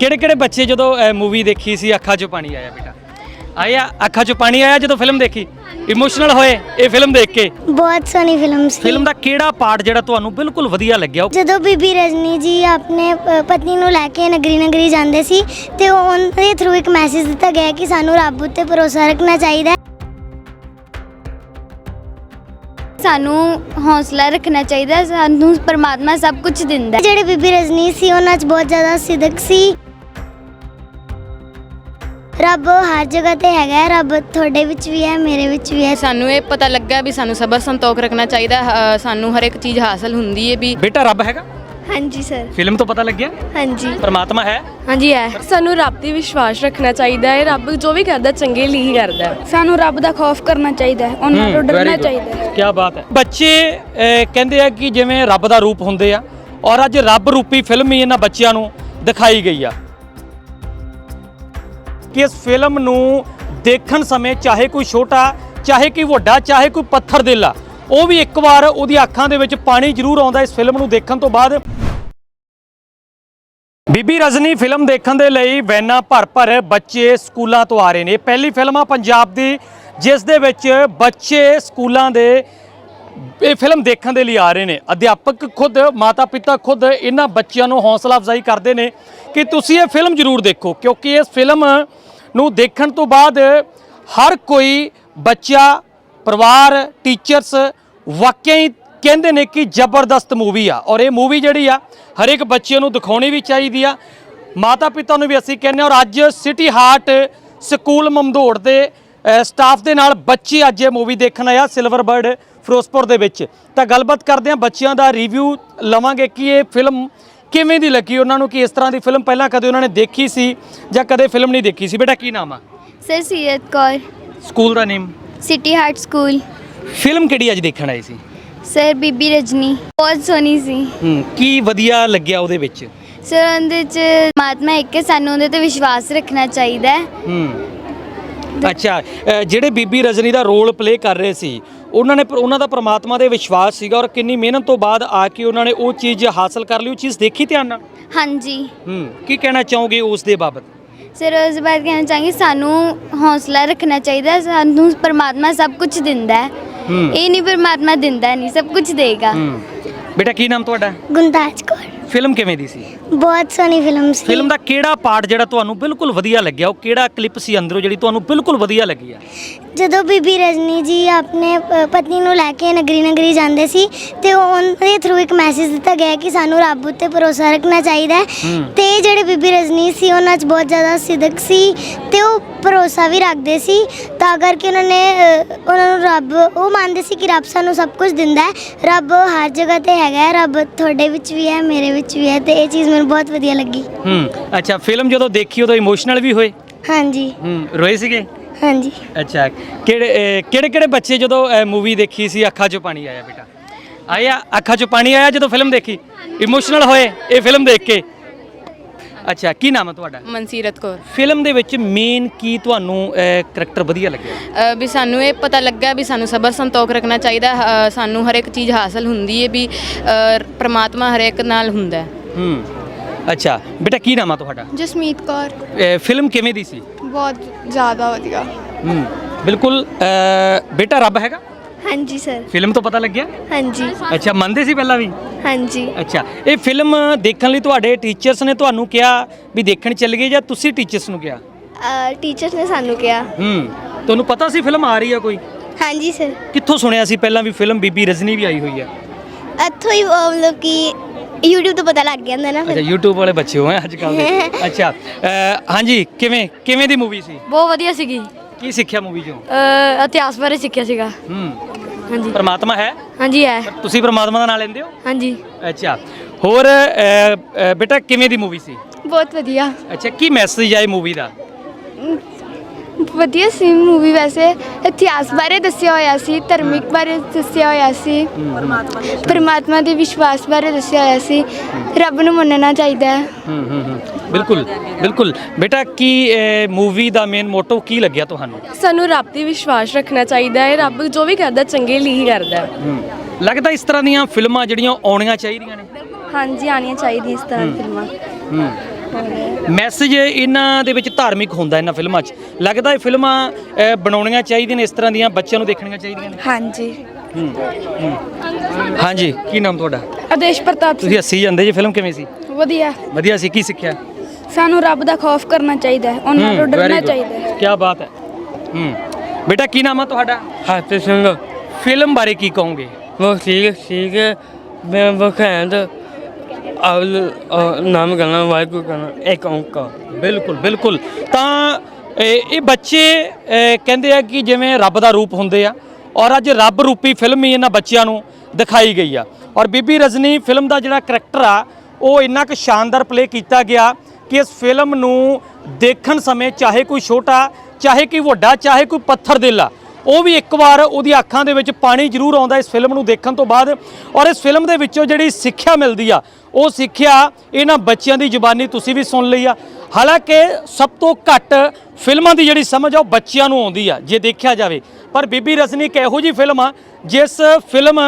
ਕਿਹੜੇ ਕਿਹੜੇ ਬੱਚੇ ਜਦੋਂ ਮੂਵੀ ਦੇਖੀ ਸੀ ਅੱਖਾਂ 'ਚੋਂ ਪਾਣੀ ਆਇਆ ਬੇਟਾ? ਆਇਆ ਅੱਖਾਂ 'ਚੋਂ ਪਾਣੀ ਆਇਆ ਜਦੋਂ ਫਿਲਮ ਦੇਖੀ? ਇਮੋਸ਼ਨਲ ਹੋਏ ਇਹ ਫਿਲਮ ਦੇਖ ਕੇ? ਬਹੁਤ ਸੋਹਣੀ ਫਿਲਮ ਸੀ। ਫਿਲਮ ਦਾ ਕਿਹੜਾ ਪਾਰਟ ਜਿਹੜਾ ਤੁਹਾਨੂੰ ਬਿਲਕੁਲ ਵਧੀਆ ਲੱਗਿਆ? ਜਦੋਂ ਬੀਬੀ ਰਜਨੀ ਜੀ ਆਪਣੇ ਪਤਨੀ ਨੂੰ ਲੈ ਕੇ ਨਗਰੀ ਨਗਰੀ ਜਾਂਦੇ ਸੀ ਤੇ ਉਹਨਾਂ ਦੇ ਥਰੂ ਇੱਕ ਮੈਸੇਜ ਦਿੱਤਾ ਗਿਆ ਕਿ ਸਾਨੂੰ ਰੱਬ ਉੱਤੇ ਭਰੋਸਾ ਰੱਖਣਾ ਚਾਹੀਦਾ। ਸਾਨੂੰ ਹੌਸਲਾ ਰੱਖਣਾ ਚਾਹੀਦਾ ਸਾਨੂੰ ਪਰਮਾਤਮਾ ਸਭ ਕੁਝ ਦਿੰਦਾ। ਜਿਹੜੇ ਬੀਬੀ ਰਜਨੀ ਸੀ ਉਹਨਾਂ 'ਚ ਬਹੁਤ ਜ਼ਿਆਦਾ ਸਿਦਕ ਸੀ। ਰੱਬ ਹਰ ਜਗ੍ਹਾ ਤੇ ਹੈਗਾ ਹੈ ਰੱਬ ਤੁਹਾਡੇ ਵਿੱਚ ਵੀ ਹੈ ਮੇਰੇ ਵਿੱਚ ਵੀ ਹੈ। ਸਾਨੂੰ ਇਹ ਪਤਾ ਲੱਗਾ ਵੀ ਸਾਨੂੰ ਸਬਰ ਸੰਤੋਖ ਰੱਖਣਾ ਚਾਹੀਦਾ ਅ, ਸਾਨੂੰ ਹਰ ਇੱਕ ਚੀਜ਼ ਹਾਸਲ ਹੁੰਦੀ ਹੈ ਵੀ ਬੇਟਾ ਰੱਬ ਹੈਗਾ? ਹਾਂਜੀ ਸਰ। ਫਿਲਮ ਤੋਂ ਪਤਾ ਲੱਗਿਆ? ਹਾਂਜੀ। ਪਰਮਾਤਮਾ ਹੈ? ਹਾਂਜੀ ਹੈ। ਸਾਨੂੰ ਰੱਬ ਤੇ ਵਿਸ਼ਵਾਸ ਰੱਖਣਾ ਚਾਹੀਦਾ ਹੈ ਰੱਬ ਜੋ ਵੀ ਕਰਦਾ ਚੰਗੇ ਲਈ ਹੀ ਕਰਦਾ ਸਾਨੂੰ ਰੱਬ ਦਾ ਖੌਫ ਕਰਨਾ ਚਾਹੀਦਾ ਹੈ ਉਹਨਾਂ ਤੋਂ ਡਰਨਾ ਚਾਹੀਦਾ ਹੈ। ਕੀ ਬਾਤ ਹੈ। ਬੱਚੇ ਅਹ, ਕਹਿੰਦੇ ਆ ਕਿ ਜਿਵੇਂ ਰੱਬ ਦਾ ਰੂਪ ਹੁੰਦੇ ਆ ਔਰ ਅੱਜ ਰੱਬ ਰੂਪੀ ਫਿਲਮ ਹੀ ਇਹਨਾਂ ਬੱਚਿਆਂ ਨੂੰ ਦਿਖਾਈ ਗਈ ਆ। ਕਿ ਇਸ ਫਿਲਮ ਨੂੰ ਦੇਖਣ ਸਮੇਂ ਚਾਹੇ ਕੋਈ ਛੋਟਾ, ਚਾਹੇ ਕੋਈ ਵੱਡਾ, ਚਾਹੇ ਕੋਈ ਪੱਥਰ ਦਿਲ ਆ, ਉਹ ਵੀ ਇੱਕ ਵਾਰ ਉਹਦੀ ਅੱਖਾਂ ਦੇ ਵਿੱਚ ਪਾਣੀ ਜ਼ਰੂਰ ਆਉਂਦਾ ਇਸ ਫਿਲਮ ਨੂੰ ਦੇਖਣ ਤੋਂ ਬਾਅਦ। ਬੀਬੀ ਰਜਨੀ ਫਿਲਮ ਦੇਖਣ ਦੇ ਲਈ ਵੈਨਾਂ ਭਰ ਭਰ ਬੱਚੇ ਸਕੂਲਾਂ ਤੋਂ ਆ ਰਹੇ ਨੇ। ਪਹਿਲੀ ਫਿਲਮ ਆ ਪੰਜਾਬ ਦੀ, ਜਿਸ ਦੇ ਵਿੱਚ ਬੱਚੇ ਸਕੂਲਾਂ ਦੇ ਇਹ ਫਿਲਮ ਦੇਖਣ ਦੇ ਲਈ ਆ ਰਹੇ ਨੇ। ਅਧਿਆਪਕ ਖੁਦ ਮਾਤਾ ਪਿਤਾ ਖੁਦ ਇਹਨਾਂ ਬੱਚਿਆਂ ਨੂੰ ਹੌਸਲਾ ਅਫਜ਼ਾਈ ਕਰਦੇ ਨੇ ਕਿ ਤੁਸੀਂ ਇਹ ਫਿਲਮ ਜ਼ਰੂਰ ਦੇਖੋ, ਕਿਉਂਕਿ ਇਸ ਫਿਲਮ ਨੂੰ ਦੇਖਣ ਤੋਂ ਬਾਅਦ ਹਰ ਕੋਈ ਬੱਚਾ, ਪਰਿਵਾਰ ਟੀਚਰਸ ਵਾਕਿਆ ਹੀ ਕਹਿੰਦੇ ਨੇ ਕਿ ਜ਼ਬਰਦਸਤ ਮੂਵੀ ਆ ਔਰ ਇਹ ਮੂਵੀ ਜਿਹੜੀ ਆ ਹਰ ਇੱਕ ਬੱਚੇ ਨੂੰ ਦਿਖਾਉਣੀ ਵੀ ਚਾਹੀਦੀ ਆ। ਮਾਤਾ ਪਿਤਾ ਨੂੰ ਵੀ ਅਸੀਂ ਕਹਿੰਦੇ ਹਾਂ ਔਰ ਅੱਜ ਸਿਟੀ ਹਾਰਟ ਸਕੂਲ ਮਮਦੋੜ ਦੇ ਸਟਾਫ ਦੇ ਨਾਲ ਬੱਚੇ ਅੱਜ ਇਹ ਮੂਵੀ ਦੇਖਣ ਆਇਆ ਸਿਲਵਰ ਬਰਡ ਫਿਰੋਜ਼ਪੁਰ ਦੇ ਵਿੱਚ। ਤਾਂ ਗੱਲਬਾਤ ਕਰਦੇ ਹਾਂ ਬੱਚਿਆਂ ਦਾ ਰਿਵਿਊ ਲਵਾਂਗੇ ਕਿ ਇਹ ਫਿਲਮ ਕਿਵੇਂ ਦੀ ਲੱਗੀ? ਉਹਨਾਂ ਨੂੰ ਕਿ ਇਸ ਤਰ੍ਹਾਂ ਦੀ ਫਿਲਮ ਪਹਿਲਾਂ ਕਦੇ ਉਹਨਾਂ ਨੇ ਦੇਖੀ ਸੀ ਜਾਂ ਕਦੇ ਫਿਲਮ ਨਹੀਂ ਦੇਖੀ ਸੀ? ਬੇਟਾ ਕੀ ਨਾਮ ਆ? ਸਰ ਸੀਰਤ ਕੌਰ। ਸਕੂਲ ਦਾ name city heart school film ਕਿਹੜੀ ਅੱਜ ਦੇਖਣ ਆਏ ਸੀ? ਸਰ ਬੀਬੀ ਰਜਨੀ। ਬਹੁਤ ਸੋਹਣੀ ਸੀ। ਹੂੰ ਕੀ ਵਧੀਆ ਲੱਗਿਆ ਉਹਦੇ ਵਿੱਚ? ਸਰ ਉਹਦੇ ਚ ਪਰਮਾਤਮਾ ਇੱਕ ਹੈ ਸਾਨੂੰ ਉਹਦੇ ਤੇ ਵਿਸ਼ਵਾਸ ਰੱਖਣਾ ਚਾਹੀਦਾ ਹੈ। ਹੂੰ। ਅੱਛਾ ਅ, ਜਿਹੜੇ ਬੀਬੀ ਰਜਨੀ ਦਾ ਰੋਲ ਪਲੇ ਕਰ ਰਹੇ ਸੀ ਉਹਨਾਂ ਨੇ ਉਹਨਾਂ ਦਾ ਪ੍ਰਮਾਤਮਾ ਦੇ ਵਿਸ਼ਵਾਸ ਸੀਗਾ ਔਰ ਕਿੰਨੀ ਮਿਹਨਤ ਤੋਂ ਬਾਅਦ ਆ ਕੇ ਉਹਨਾਂ ਨੇ ਉਹ ਚੀਜ਼ ਹਾਸਲ ਕਰ ਲਈ ਉਹ ਚੀਜ਼ ਦੇਖੀ ਧਿਆਨ ਨਾਲ? ਹਾਂਜੀ। ਹੂੰ ਕੀ ਕਹਿਣਾ ਚਾਹੋਗੇ ਉਸ ਦੇ ਬਾਬਤ? ਸਰ ਉਸ ਬਾਅਦ ਕਹਿਣਾ ਚਾਹਾਂਗੀ ਸਾਨੂੰ ਹੌਸਲਾ ਰੱਖਣਾ ਚਾਹੀਦਾ ਸਾਨੂੰ ਪਰਮਾਤਮਾ ਸਭ ਕੁਝ ਦਿੰਦਾ ਹੈ। ਹੂੰ। ਇਹ ਨਹੀਂ ਪਰਮਾਤਮਾ ਦਿੰਦਾ ਨਹੀਂ ਸਭ ਕੁਝ ਦੇਗਾ। ਹੂੰ। ਬੇਟਾ ਕੀ ਨਾਮ ਤੁਹਾਡਾ? ਗੁੰਦਾਜ ਕੌਰ। ਫਿਲਮ ਕਿਵੇਂ ਦੀ ਸੀ? ਬਹੁਤ ਸੋਹਣੀ ਫਿਲਮ ਸੀ। ਫਿਲਮ ਦਾ ਕਿਹੜਾ ਪਾਰਟ ਜਿਹੜਾ ਤੁਹਾਨੂੰ ਬਿਲਕੁਲ ਵਧੀਆ ਲੱਗਿਆ? ਉਹ ਕਿਹੜਾ ਕਲਿੱਪ ਸੀ ਅੰਦਰੋਂ ਜਿਹੜੀ ਤੁਹਾਨੂੰ ਬਿਲਕੁਲ ਵਧੀਆ ਲੱਗੀ ਆ? ਜਦੋਂ ਬੀਬੀ ਰਜਨੀ ਜੀ ਆਪਣੇ ਅ, ਪਤਨੀ ਨੂੰ ਲੈ ਕੇ ਨਗਰੀ ਨਗਰੀ ਜਾਂਦੇ ਸੀ ਤੇ ਉਹਨਾਂ ਦੇ ਥਰੂ ਇੱਕ ਮੈਸੇਜ ਦਿੱਤਾ ਗਿਆ ਕਿ ਸਾਨੂੰ ਰੱਬ ਉੱਤੇ ਭਰੋਸਾ ਰੱਖਣਾ ਚਾਹੀਦਾ ਹੈ। ਹੂੰ। ਤੇ ਜਿਹੜੇ ਬੀਬੀ ਰਜਨੀ ਸੀ ਉਹਨਾਂ 'ਚ ਬਹੁਤ ਜ਼ਿਆਦਾ ਸਿਦਕ ਸੀ ਤੇ ਉਹ ਭਰੋਸਾ ਵੀ ਰੱਖਦੇ ਸੀ। ਤਾਂ ਕਰਕੇ ਉਹਨਾਂ ਨੇ ਅ, ਉਹਨਾਂ ਨੂੰ ਰੱਬ ਉਹ ਮੰਨਦੇ ਸੀ ਕਿ ਰੱਬ ਸਾਨੂੰ ਸਭ ਕੁਝ ਦਿੰਦਾ ਹੈ। ਰੱਬ ਹਰ ਜਗ੍ਹਾ ਤੇ ਹੈਗਾ ਹੈ ਰੱਬ ਤੁਹਾਡੇ ਵਿੱਚ ਵੀ ਹੈ ਮੇਰੇ ਵਿੱਚ ਵੀ ਹੈ ਤੇ ਇਹ ਚੀਜ਼ ਮੈਨੂੰ ਬਹੁਤ ਵਧੀਆ ਲੱਗੀ। ਹੂੰ ਅੱਛਾ ਫਿਲਮ ਜਦੋਂ ਦੇਖੀ ਉਦੋਂ ਇਮੋਸ਼ਨਲ ਵੀ ਹੋਏ? ਹਾਂਜੀ। ਹੂੰ ਰੋਏ ਸੀਗੇ? ਹਾਂਜੀ। ਅੱਛਾ ਕਿਹੜੇ ਕਿਹੜੇ ਕਿਹੜੇ ਬੱਚੇ ਜਦੋਂ ਮੂਵੀ ਦੇਖੀ ਸੀ ਅੱਖਾਂ 'ਚੋਂ ਪਾਣੀ ਆਇਆ ਬੇਟਾ? ਆਇਆ ਅੱਖਾਂ 'ਚੋਂ ਪਾਣੀ ਆਇਆ ਜਦੋਂ ਫਿਲਮ ਦੇਖੀ? ਇਮੋਸ਼ਨਲ ਹੋਏ ਇਹ ਫਿਲਮ ਦੇਖ ਕੇ? ਅੱਛਾ ਕੀ ਨਾਮ ਹੈ ਤੁਹਾਡਾ? ਮਨਸੀਰਤ ਕੌਰ। ਫਿਲਮ ਦੇ ਵਿੱਚ ਮੇਨ ਕੀ ਤੁਹਾਨੂੰ ਕਰੈਕਟਰ ਵਧੀਆ ਲੱਗਿਆ? ਵੀ ਸਾਨੂੰ ਇਹ ਪਤਾ ਲੱਗਾ ਵੀ ਸਾਨੂੰ ਸਬਰ ਸੰਤੋਖ ਰੱਖਣਾ ਚਾਹੀਦਾ ਸਾਨੂੰ ਹਰ ਇੱਕ ਚੀਜ਼ ਹਾਸਲ ਹੁੰਦੀ ਹੈ ਵੀ ਪ੍ਰਮਾਤਮਾ ਹਰ ਇੱਕ ਨਾਲ ਹੁੰਦਾ। ਹੈ ਹੂੰ। ਅੱਛਾ ਬੇਟਾ ਕੀ ਨਾਮ ਹੈ ਤੁਹਾਡਾ? ਜਸਮੀਤ ਕੌਰ। ਅਹ, ਫਿਲਮ ਕਿਵੇਂ ਦੀ ਸੀ? ਬਹੁਤ ਜ਼ਿਆਦਾ ਵਧੀਆ। ਹੂੰ ਬਿਲਕੁਲ ਅਹ, ਬੇਟਾ ਰੱਬ ਹੈਗਾ? ਹਾਂਜੀ ਸਰ। ਫਿਲਮ ਤੋਂ ਪਤਾ ਲੱਗਿਆ? ਹਾਂਜੀ। ਅੱਛਾ ਮੰਨਦੇ ਸੀ ਪਹਿਲਾਂ ਵੀ? ਹਾਂਜੀ। ਅੱਛਾ ਇਹ ਫਿਲਮ ਦੇਖਣ ਲਈ ਤੁਹਾਡੇ ਟੀਚਰਸ ਨੇ ਤੁਹਾਨੂੰ ਕਿਹਾ ਵੀ ਦੇਖਣ ਚੱਲ ਗਏ ਜਾਂ ਤੁਸੀਂ ਟੀਚਰਸ ਨੂੰ ਕਿਹਾ? ਟੀਚਰਸ ਨੇ ਸਾਨੂੰ ਕਿਹਾ। ਹੂੰ ਤੁਹਾਨੂੰ ਪਤਾ ਸੀ ਫਿਲਮ ਆ ਰਹੀ ਆ ਕੋਈ? ਹਾਂਜੀ ਸਰ। ਕਿੱਥੋਂ ਸੁਣਿਆ ਸੀ ਪਹਿਲਾਂ ਵੀ ਫਿਲਮ ਬੀਬੀ ਰਜਨੀ ਵੀ ਆਈ ਹੋਈ ਆ? ਇੱਥੋਂ ਹੀ ਅਹ, ਮਤਲਬ ਕਿ YouTube ਤੋਂ ਪਤਾ ਲੱਗ ਜਾਂਦਾ ਨਾ ਅੱਛਾ YouTube ਵਾਲੇ ਬੱਚੇ ਹੋ ਅੱਜ ਕੱਲ੍ਹ ਦੇ ਅੱਛਾ ਅਹ, ਹਾਂਜੀ ਕਿਵੇਂ ਕਿਵੇਂ ਦੀ ਮੂਵੀ ਸੀ? ਬਹੁਤ ਵਧੀਆ ਸੀਗੀ। ਕੀ ਸਿੱਖਿਆ ਮੂਵੀ ਚੋਂ? ਅ, ਇਤਿਹਾਸ ਬਾਰੇ ਸਿੱਖਿਆ ਸੀਗਾ। ਹੂੰ। ਹਾਂਜੀ। ਪਰਮਾਤਮਾ ਹੈ? ਹਾਂਜੀ ਹੈ। ਤੁਸੀਂ ਪਰਮਾਤਮਾ ਦਾ ਨਾਮ ਲੈਂਦੇ ਹੋ? ਹਾਂਜੀ। ਅੱਛਾ ਹੋਰ ਅਹ, ਅਹ, ਬੇਟਾ ਕਿਵੇਂ ਦੀ ਮੂਵੀ ਸੀ? ਬਹੁਤ ਵਧੀਆ। ਅੱਛਾ ਕੀ ਮੈਸੇਜ ਆ ਇਹ ਮੂਵੀ ਦਾ ਵਧੀਆ ਸੀ ਮੂਵੀ ਵੈਸੇ। ਇਤਿਹਾਸ ਬਾਰੇ ਦੱਸਿਆ ਹੋਇਆ ਸੀ ਧਰਮਿਕ ਬਾਰੇ ਦੱਸਿਆ ਹੋਇਆ ਸੀ। ਪਰਮਾਤਮਾ ਦੇ ਵਿਸ਼ਵਾਸ ਬਾਰੇ ਦੱਸਿਆ ਹੋਇਆ ਸੀ। ਰੱਬ ਨੂੰ ਮੰਨਣਾ ਚਾਹੀਦਾ ਹੈ। ਹੂੰ ਹੂੰ ਹੂੰ। ਬਿਲਕੁਲ ਬਿਲਕੁਲ। ਬੇਟਾ ਕੀ ਮੂਵੀ ਦਾ ਮੇਨ ਮੋਟੋ ਕੀ ਲੱਗਿਆ ਤੁਹਾਨੂੰ? ਸਾਨੂੰ ਰੱਬ ਤੇ ਵਿਸ਼ਵਾਸ ਰੱਖਣਾ ਚਾਹੀਦਾ ਹੈ। ਰੱਬ ਜੋ ਵੀ ਕਰਦਾ ਚੰਗੇ ਲਈ ਹੀ ਕਰਦਾ ਹੈ। ਹੂੰ। ਲੱਗਦਾ ਇਸ ਤਰ੍ਹਾਂ ਦੀਆਂ ਫਿਲਮਾਂ ਜਿਹੜੀਆਂ ਆਉਣੀਆਂ ਚਾਹੀਦੀਆਂ ਨੇ? ਹਾਂਜੀ ਆਣੀਆਂ ਚਾਹੀਦੀਆਂ ਇਸ ਤਰ੍ਹਾਂ ਦੀਆਂ ਫਿਲਮਾਂ। ਹੂੰ। ਮੈਸੇਜ ਇਹਨਾਂ ਦੇ ਵਿੱਚ ਧਾਰਮਿਕ ਹੁੰਦਾ ਇਹਨਾਂ ਫਿਲਮਾਂ 'ਚ। ਲੱਗਦਾ ਇਹ ਫਿਲਮਾਂ ਬਣਾਉਣੀਆਂ ਚਾਹੀਦੀਆਂ ਨੇ ਇਸ ਤਰ੍ਹਾਂ ਦੀਆਂ ਬੱਚਿਆਂ ਨੂੰ ਦੇਖਣੀਆਂ ਚਾਹੀਦੀਆਂ ਨੇ। ਹਾਂਜੀ। ਹੂੰ, ਹਾਂਜੀ ਕੀ ਨਾਮ ਤੁਹਾਡਾ? ਆਦੇਸ਼ ਪ੍ਰਤਾਪ ਤੁਸੀਂ ਹੱਸੀ ਜਾਂਦੇ ਜੀ ਫਿਲਮ ਕਿਵੇਂ ਸੀ? ਵਧੀਆ। ਵਧੀਆ ਸੀ ਕੀ ਸਿੱਖਿਆ? ਸਾਨੂੰ ਰੱਬ ਦਾ ਖੌਫ ਕਰਨਾ ਚਾਹੀਦਾ ਹੈ ਉਹਨਾਂ ਤੋਂ ਡਰਨਾ ਚਾਹੀਦਾ ਹੈ। ਕੀ ਬਾਤ ਹੈ। ਹੂੰ। ਬੇਟਾ ਕੀ ਨਾਮ ਆ ਤੁਹਾਡਾ? ਹੱਥ ਸਿੰਘ। ਫਿਲਮ ਬਾਰੇ ਕੀ ਕਹੋਗੇ? ਉਹ ਠੀਕ ਠੀਕ ਮੈਂ ਬਖੈਂਦ ਨਾਮ ਕਰਨਾ, ਵਾਹਿਗੁਰੂ ਕਰਨਾ, ਇੱਕ ਓੰਕਾਰ ਬਿਲਕੁਲ ਬਿਲਕੁਲ। ਤਾਂ, ਇਹ ਬੱਚੇ ਕਹਿੰਦੇ ਆ ਕਿ ਜਿਵੇਂ ਰੱਬ ਦਾ ਰੂਪ ਹੁੰਦੇ ਆ, ਔਰ ਅੱਜ ਰੱਬ ਰੂਪੀ ਫਿਲਮ ਹੀ ਇਹਨਾਂ ਬੱਚਿਆਂ ਨੂੰ ਦਿਖਾਈ ਗਈ ਆ। ਔਰ ਬੀਬੀ ਰਜਨੀ ਫਿਲਮ ਦਾ ਜਿਹੜਾ ਕੈਰੈਕਟਰ ਆ, ਉਹ ਇੰਨਾ ਕੁ ਸ਼ਾਨਦਾਰ ਪਲੇ ਕੀਤਾ ਗਿਆ ਕਿ ਇਸ ਫਿਲਮ ਨੂੰ ਦੇਖਣ ਸਮੇਂ ਚਾਹੇ ਕੋਈ ਛੋਟਾ, ਚਾਹੇ ਕੋਈ ਵੱਡਾ, ਚਾਹੇ ਕੋਈ ਪੱਥਰ ਦਿਲ ਆ ਉਹ ਵੀ ਇੱਕ ਵਾਰ ਉਹਦੀ ਅੱਖਾਂ ਦੇ ਵਿੱਚ ਪਾਣੀ ਜ਼ਰੂਰ ਆਉਂਦਾ ਇਸ ਫਿਲਮ ਨੂੰ ਦੇਖਣ ਤੋਂ ਬਾਅਦ। ਔਰ ਇਸ ਫਿਲਮ ਦੇ ਵਿੱਚੋਂ ਜਿਹੜੀ ਸਿੱਖਿਆ ਮਿਲਦੀ ਆ, ਉਹ ਸਿੱਖਿਆ ਇਹਨਾਂ ਬੱਚਿਆਂ ਦੀ ਜ਼ੁਬਾਨੀ ਤੁਸੀਂ ਵੀ ਸੁਣ ਲਈ ਆ। ਹਾਲਾਂਕਿ ਸਭ ਤੋਂ ਘੱਟ ਫਿਲਮਾਂ ਦੀ ਜਿਹੜੀ ਸਮਝ ਆ, ਉਹ ਬੱਚਿਆਂ ਨੂੰ ਆਉਂਦੀ ਆ, ਜੇ ਦੇਖਿਆ ਜਾਵੇ। ਪਰ ਬੀਬੀ ਰਸਨੀ ਇੱਕ ਇਹੋ ਜੀ ਫਿਲਮ ਆ, ਜਿਸ ਫਿਲਮ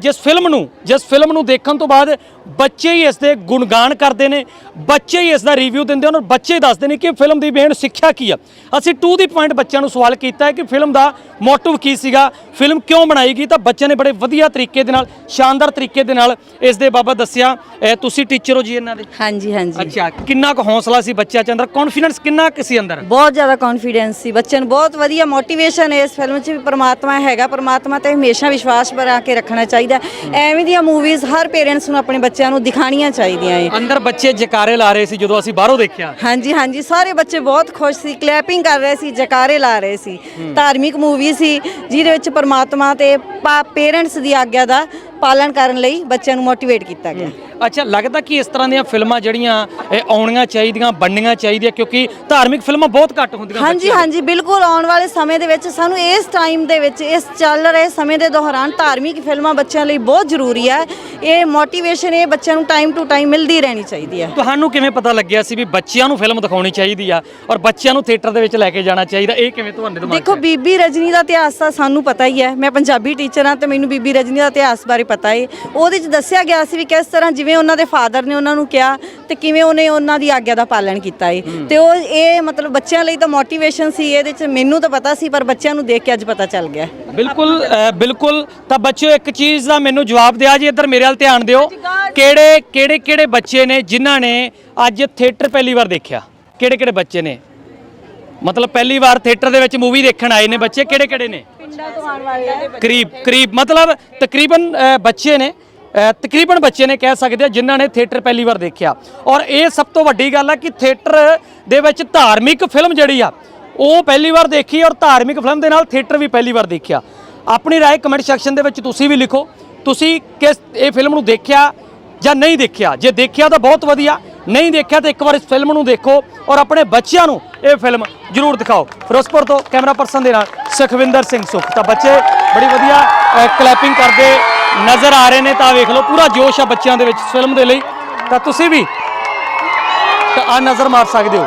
ਜਿਸ ਫਿਲਮ ਨੂੰ ਜਿਸ ਫਿਲਮ ਨੂੰ ਦੇਖਣ ਤੋਂ ਬਾਅਦ ਬੱਚੇ ਹੀ ਇਸ ਦੇ ਗੁਣਗਾਨ ਕਰਦੇ ਨੇ ਬੱਚੇ ਹੀ ਇਸ ਦਾ ਰਿਵਿਊ ਦਿੰਦੇ ਹਨ ਔਰ ਬੱਚੇ ਦੱਸਦੇ ਨੇ ਕਿ ਫਿਲਮ ਦੀ ਮੇਨ ਸਿੱਖਿਆ ਕੀ ਆ। ਅਸੀਂ ਟੂ ਦੀ ਪੁਆਇੰਟ ਬੱਚਿਆਂ ਨੂੰ ਸਵਾਲ ਕੀਤਾ ਹੈ ਕਿ ਫਿਲਮ ਦਾ ਮੋਟਿਵ ਕੀ ਸੀਗਾ ਫਿਲਮ ਕਿਉਂ ਬਣਾਈ ਗਈ? ਤਾਂ ਬੱਚਿਆਂ ਨੇ ਬੜੇ ਵਧੀਆ ਤਰੀਕੇ ਦੇ ਨਾਲ ਸ਼ਾਨਦਾਰ ਤਰੀਕੇ ਦੇ ਨਾਲ ਇਸ ਦੇ ਬਾਬਤ ਦੱਸਿਆ। ਤੁਸੀਂ ਟੀਚਰ ਹੋ ਜੀ ਇਹਨਾਂ ਦੇ। ਹਾਂਜੀ ਹਾਂਜੀ। ਅੱਛਾ ਕਿੰਨਾ ਕੁ ਹੌਸਲਾ ਸੀ ਬੱਚਿਆਂ ਚ ਅੰਦਰ? ਕੌਨਫੀਡੈਂਸ ਕਿੰਨਾ ਕੁ ਸੀ ਅੰਦਰ? ਬਹੁਤ ਜ਼ਿਆਦਾ ਕੌਨਫੀਡੈਂਸ ਸੀ। ਬੱਚਿਆਂ ਨੂੰ ਬਹੁਤ ਵਧੀਆ ਮੋਟੀਵੇਸ਼ਨ ਹੈ ਇਸ ਫਿਲਮ 'ਚ ਵੀ ਪ੍ਰਮਾਤਮਾ ਹੈਗਾ। ਪ੍ਰਮਾਤਮਾ ਤੇ ਹਮੇਸ਼ਾ ਵਿਸ਼ਵਾਸ ਬਣਾ ਕੇ ਰੱਖਣਾ ਚਾਹੀਦਾ ਐਵੇਂ ਦੀਆਂ ਮੂਵੀਜ਼ ਹਰ ਪੇਰੈਂਟਸ ਨੂੰ ਆਪਣੇ ਬੱਚਿਆਂ ਨੂੰ ਦਿਖਾਣੀਆਂ ਚਾਹੀਦੀਆਂ ਏ ਅੰਦਰ ਬੱਚੇ ਜਕਾਰੇ ਲਾ ਰਹੇ ਸੀ ਜਦੋਂ ਅਸੀਂ ਬਾਹਰੋਂ ਦੇਖਿਆ। ਹਾਂਜੀ ਹਾਂਜੀ ਸਾਰੇ ਬੱਚੇ ਬਹੁਤ ਖੁਸ਼ ਸੀ ਕਲੈਪਿੰਗ ਕਰ ਰਹੇ ਸੀ ਜਕਾਰੇ ਲਾ ਰਹੇ ਸੀ। ਧਾਰਮਿਕ ਮੂਵੀ ਸੀ ਜਿਹਦੇ ਵਿੱਚ ਪ੍ਰਮਾਤਮਾ ਤੇ ਪੇਰੈਂਟਸ ਦੀ ਆਗਿਆ ਦਾ ਪਾਲਣ ਕਰਨ ਲਈ ਬੱਚਿਆਂ ਨੂੰ ਮੋਟੀਵੇਟ ਕੀਤਾ ਗਿਆ। ਅੱਛਾ ਲੱਗਦਾ ਕਿ ਇਸ ਤਰ੍ਹਾਂ ਦੀਆਂ ਫਿਲਮਾਂ ਜਿਹੜੀਆਂ ਇਹ ਆਉਣੀਆਂ ਚਾਹੀਦੀਆਂ ਬਣਨੀਆਂ ਚਾਹੀਦੀਆਂ ਕਿਉਂਕਿ ਧਾਰਮਿਕ ਫਿਲਮਾਂ ਬਹੁਤ ਘੱਟ ਹੁੰਦੀਆਂ ਹਾਂਜੀ ਹਾਂਜੀ ਬਿਲਕੁਲ ਆਉਣ ਵਾਲੇ ਸਮੇਂ ਦੇ ਵਿੱਚ ਸਾਨੂੰ ਇਸ ਟਾਈਮ ਦੇ ਵਿੱਚ ਇਸ ਚੱਲ ਰਹੇ ਸਮੇਂ ਦੇ ਦੌਰਾਨ ਧਾਰਮਿਕ ਫਿਲਮਾਂ ਬੱਚਿਆਂ ਲਈ ਬਹੁਤ ਜ਼ਰੂਰੀ ਹੈ। ਇਹ ਮੋਟੀਵੇਸ਼ਨ ਇਹ ਬੱਚਿਆਂ ਨੂੰ ਟਾਈਮ ਟੂ ਟਾਈਮ ਮਿਲਦੀ ਰਹਿਣੀ ਚਾਹੀਦੀ ਹੈ। ਤੁਹਾਨੂੰ ਕਿਵੇਂ ਪਤਾ ਲੱਗਿਆ ਸੀ ਵੀ ਬੱਚਿਆਂ ਨੂੰ ਫਿਲਮ ਦਿਖਾਉਣੀ ਚਾਹੀਦੀ ਆ ਔਰ ਬੱਚਿਆਂ ਨੂੰ ਥੀਏਟਰ ਦੇ ਵਿੱਚ ਲੈ ਕੇ ਜਾਣਾ ਚਾਹੀਦਾ? ਇਹ ਕਿਵੇਂ ਤੁਹਾਡੇ ਦਿਮਾਗ 'ਚ ਦੇਖੋ ਬੀਬੀ ਰਜਨੀ ਦਾ ਇਤਿਹਾਸ ਤਾਂ ਸਾਨੂੰ ਪਤਾ ਹੀ ਹੈ। ਮੈਂ ਪੰਜਾਬੀ ਟੀਚਰ ਹਾਂ ਤੇ ਮੈਨੂੰ ਬੀਬੀ ਰਜਨੀ ਦਾ ਇਤਿਹਾਸ ਬਾਰੇ ਪਤਾ ਹੈ ਉਹਦੇ ਵਿੱਚ ਦੱਸਿਆ ਗਿਆ ਸੀ ਵੀ ਕਿਸ ਤਰ੍ਹਾਂ ਜਿਵੇਂ ਉਹਨਾਂ ਦੇ ਫਾਦਰ ਨੇ ਉਹਨਾਂ ਨੂੰ ਕਿਹਾ ਤੇ ਕਿਵੇਂ ਉਹਨੇ ਉਹਨਾਂ ਦੀ ਆਗਿਆ ਦਾ ਪਾਲਣ ਕੀਤਾ ਹੈ। ਤੇ ਉਹ ਇਹ ਮਤਲਬ ਬੱਚਿਆਂ ਲਈ ਤਾਂ ਮੋਟੀਵੇਸ਼ਨ ਸੀ ਇਹਦੇ ਵਿੱਚ ਮੈਨੂੰ ਤਾਂ ਪਤਾ ਸੀ ਪਰ ਬੱਚਿਆਂ ਨੂੰ ਦੇਖ ਕੇ ਅੱਜ ਪਤਾ ਚੱਲ ਗਿਆ। ਬਿਲਕੁਲ ਅ, ਬਿਲਕੁਲ। ਤਾਂ ਬੱਚਿਓ ਇੱਕ ਚੀਜ਼ ਦਾ ਮੈਨੂੰ ਜਵਾਬ ਦਿਆ ਜੀ ਇੱਧਰ ਮੇਰੇ ਵੱਲ ਧਿਆਨ ਦਿਓ। ਕਿਹੜੇ ਕਿਹੜੇ ਕਿਹੜੇ ਬੱਚੇ ਨੇ ਜਿਨ੍ਹਾਂ ਨੇ ਅੱਜ ਥੀਏਟਰ ਪਹਿਲੀ ਵਾਰ ਦੇਖਿਆ? ਕਿਹੜੇ ਕਿਹੜੇ ਬੱਚੇ ਨੇ? ਮਤਲਬ ਪਹਿਲੀ ਵਾਰ ਥੀਏਟਰ ਦੇ ਵਿੱਚ ਮੂਵੀ ਦੇਖਣ ਆਏ ਨੇ ਬੱਚੇ ਕਿਹੜੇ ਕਿਹੜੇ ਨੇ? ਕਰੀਬ ਕਰੀਬ ਮਤਲਬ ਤਕਰੀਬਨ ਅ, ਬੱਚੇ ਨੇ ਅ, ਤਕਰੀਬਨ ਬੱਚੇ ਨੇ ਕਹਿ ਸਕਦੇ ਆ ਜਿਨ੍ਹਾਂ ਨੇ ਥੀਏਟਰ ਪਹਿਲੀ ਵਾਰ ਦੇਖਿਆ ਔਰ ਇਹ ਸਭ ਤੋਂ ਵੱਡੀ ਗੱਲ ਹੈ ਕਿ ਥੀਏਟਰ ਦੇ ਵਿੱਚ ਧਾਰਮਿਕ ਫਿਲਮ ਜਿਹੜੀ ਆ ਉਹ ਪਹਿਲੀ ਵਾਰ ਦੇਖੀ ਔਰ ਧਾਰਮਿਕ ਫਿਲਮ ਦੇ ਨਾਲ ਥੀਏਟਰ ਵੀ ਪਹਿਲੀ ਵਾਰ ਦੇਖਿਆ ਆਪਣੀ رائے ਕਮੈਂਟ ਸੈਕਸ਼ਨ ਦੇ ਵਿੱਚ ਤੁਸੀਂ ਵੀ ਲਿਖੋ ਤੁਸੀਂ ਕਿਸ ਇਹ ਫਿਲਮ ਨੂੰ ਦੇਖਿਆ ਜਾਂ ਨਹੀਂ ਦੇਖਿਆ ਜੇ ਦੇਖਿਆ ਤਾਂ ਬਹੁਤ ਵਧੀਆ ਨਹੀਂ ਦੇਖਿਆ ਤਾਂ ਇੱਕ ਵਾਰ ਇਸ ਫਿਲਮ ਨੂੰ ਦੇਖੋ ਔਰ ਆਪਣੇ ਬੱਚਿਆਂ ਨੂੰ ਇਹ ਫਿਲਮ ਜ਼ਰੂਰ ਦਿਖਾਓ। ਫਿਰੋਜ਼ਪੁਰ ਤੋਂ ਕੈਮਰਾ ਪਰਸਨ ਦੇ ਨਾਲ ਸੁਖਵਿੰਦਰ ਸਿੰਘ ਸੁਖ। ਤਾਂ ਬੱਚੇ ਬੜੀ ਵਧੀਆ ਕਲੈਪਿੰਗ ਕਰਦੇ ਨਜ਼ਰ ਆ ਰਹੇ ਨੇ, ਤਾਂ ਵੇਖ ਲਓ ਪੂਰਾ ਜੋਸ਼ ਆ ਬੱਚਿਆਂ ਦੇ ਵਿੱਚ ਫਿਲਮ ਦੇ ਲਈ। ਤਾਂ ਤੁਸੀਂ ਵੀ ਤਾਂ ਆ ਨਜ਼ਰ ਮਾਰ ਸਕਦੇ ਹੋ।